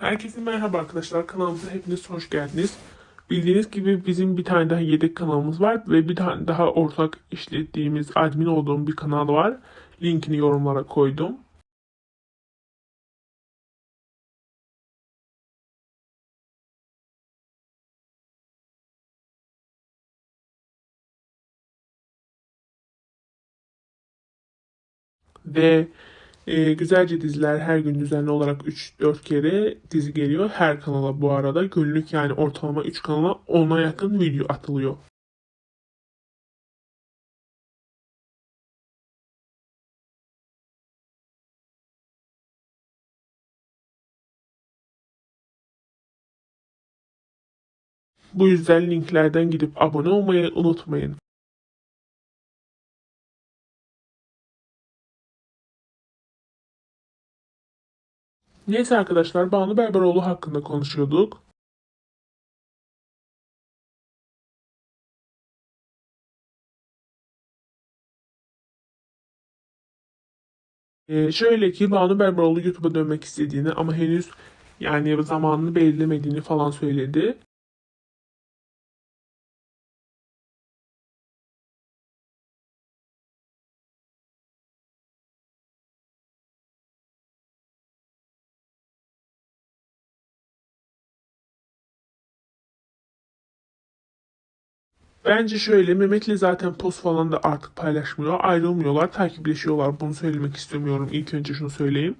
Herkese merhaba arkadaşlar. Kanalımıza hepiniz hoş geldiniz. Bildiğiniz gibi bizim bir tane daha yedek kanalımız var ve bir tane daha ortak işlettiğimiz admin olduğum bir kanal var. Linkini yorumlara koydum. Ve e, güzelce diziler her gün düzenli olarak 3-4 kere dizi geliyor. Her kanala bu arada günlük yani ortalama 3 kanala 10'a yakın video atılıyor. Bu yüzden linklerden gidip abone olmayı unutmayın. Neyse arkadaşlar Banu Berberoğlu hakkında konuşuyorduk. Ee, şöyle ki Banu Berberoğlu YouTube'a dönmek istediğini ama henüz yani zamanını belirlemediğini falan söyledi. Bence şöyle Mehmet'le zaten post falan da artık paylaşmıyor. Ayrılmıyorlar, takipleşiyorlar. Bunu söylemek istemiyorum. İlk önce şunu söyleyeyim.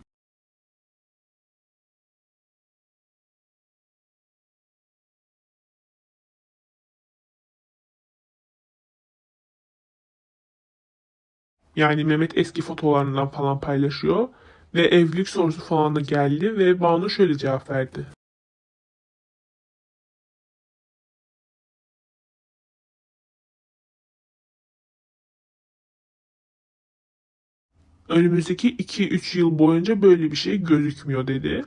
Yani Mehmet eski fotoğraflarından falan paylaşıyor. Ve evlilik sorusu falan da geldi ve Banu şöyle cevap verdi. Önümüzdeki 2-3 yıl boyunca böyle bir şey gözükmüyor dedi.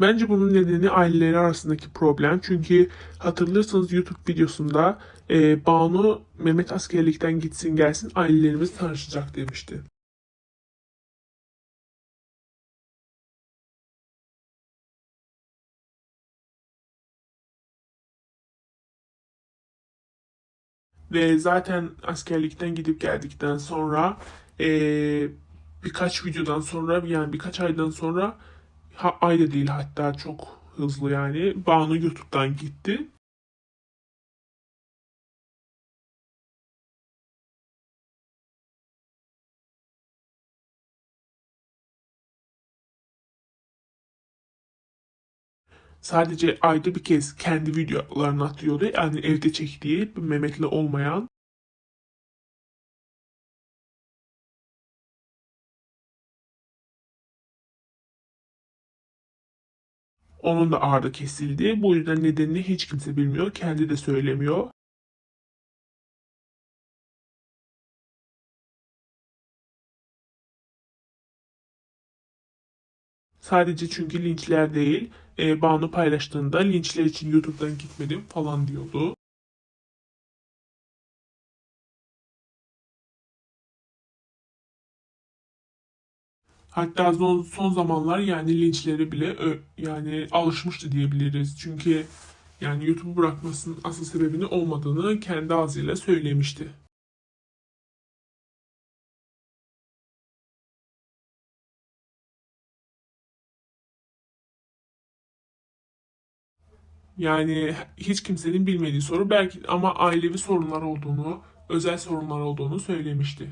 Bence bunun nedeni aileleri arasındaki problem. Çünkü hatırlarsanız YouTube videosunda e, Banu Mehmet askerlikten gitsin gelsin ailelerimiz tanışacak demişti. Ve zaten askerlikten gidip geldikten sonra eee, birkaç videodan sonra yani birkaç aydan sonra ha, ay da değil hatta çok hızlı yani Banu YouTube'dan gitti. Sadece ayda bir kez kendi videolarını atıyordu. Yani evde çektiği Mehmet'le olmayan. Onun da ağrı kesildi. Bu yüzden nedenini hiç kimse bilmiyor. Kendi de söylemiyor. Sadece çünkü linçler değil, e, Banu paylaştığında linçler için YouTube'dan gitmedim falan diyordu. Hatta son, son zamanlar yani linçleri bile ö- yani alışmıştı diyebiliriz. Çünkü yani YouTube bırakmasının asıl sebebini olmadığını kendi ağzıyla söylemişti. Yani hiç kimsenin bilmediği soru belki ama ailevi sorunlar olduğunu, özel sorunlar olduğunu söylemişti.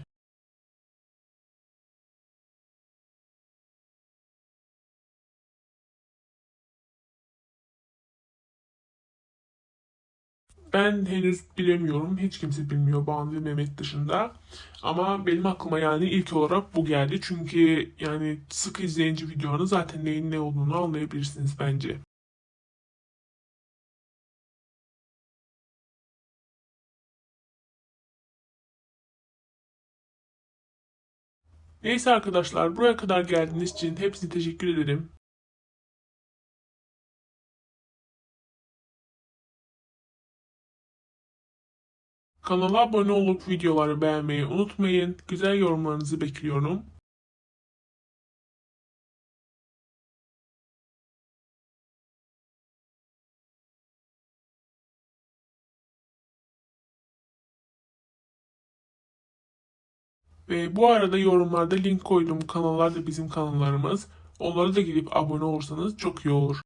Ben henüz bilemiyorum. Hiç kimse bilmiyor Banu ve Mehmet dışında. Ama benim aklıma yani ilk olarak bu geldi. Çünkü yani sık izleyince videolarını zaten neyin ne olduğunu anlayabilirsiniz bence. Neyse arkadaşlar buraya kadar geldiğiniz için hepsine teşekkür ederim. Kanala abone olup videoları beğenmeyi unutmayın. Güzel yorumlarınızı bekliyorum. Ve bu arada yorumlarda link koydum. Kanallar da bizim kanallarımız. Onlara da gidip abone olursanız çok iyi olur.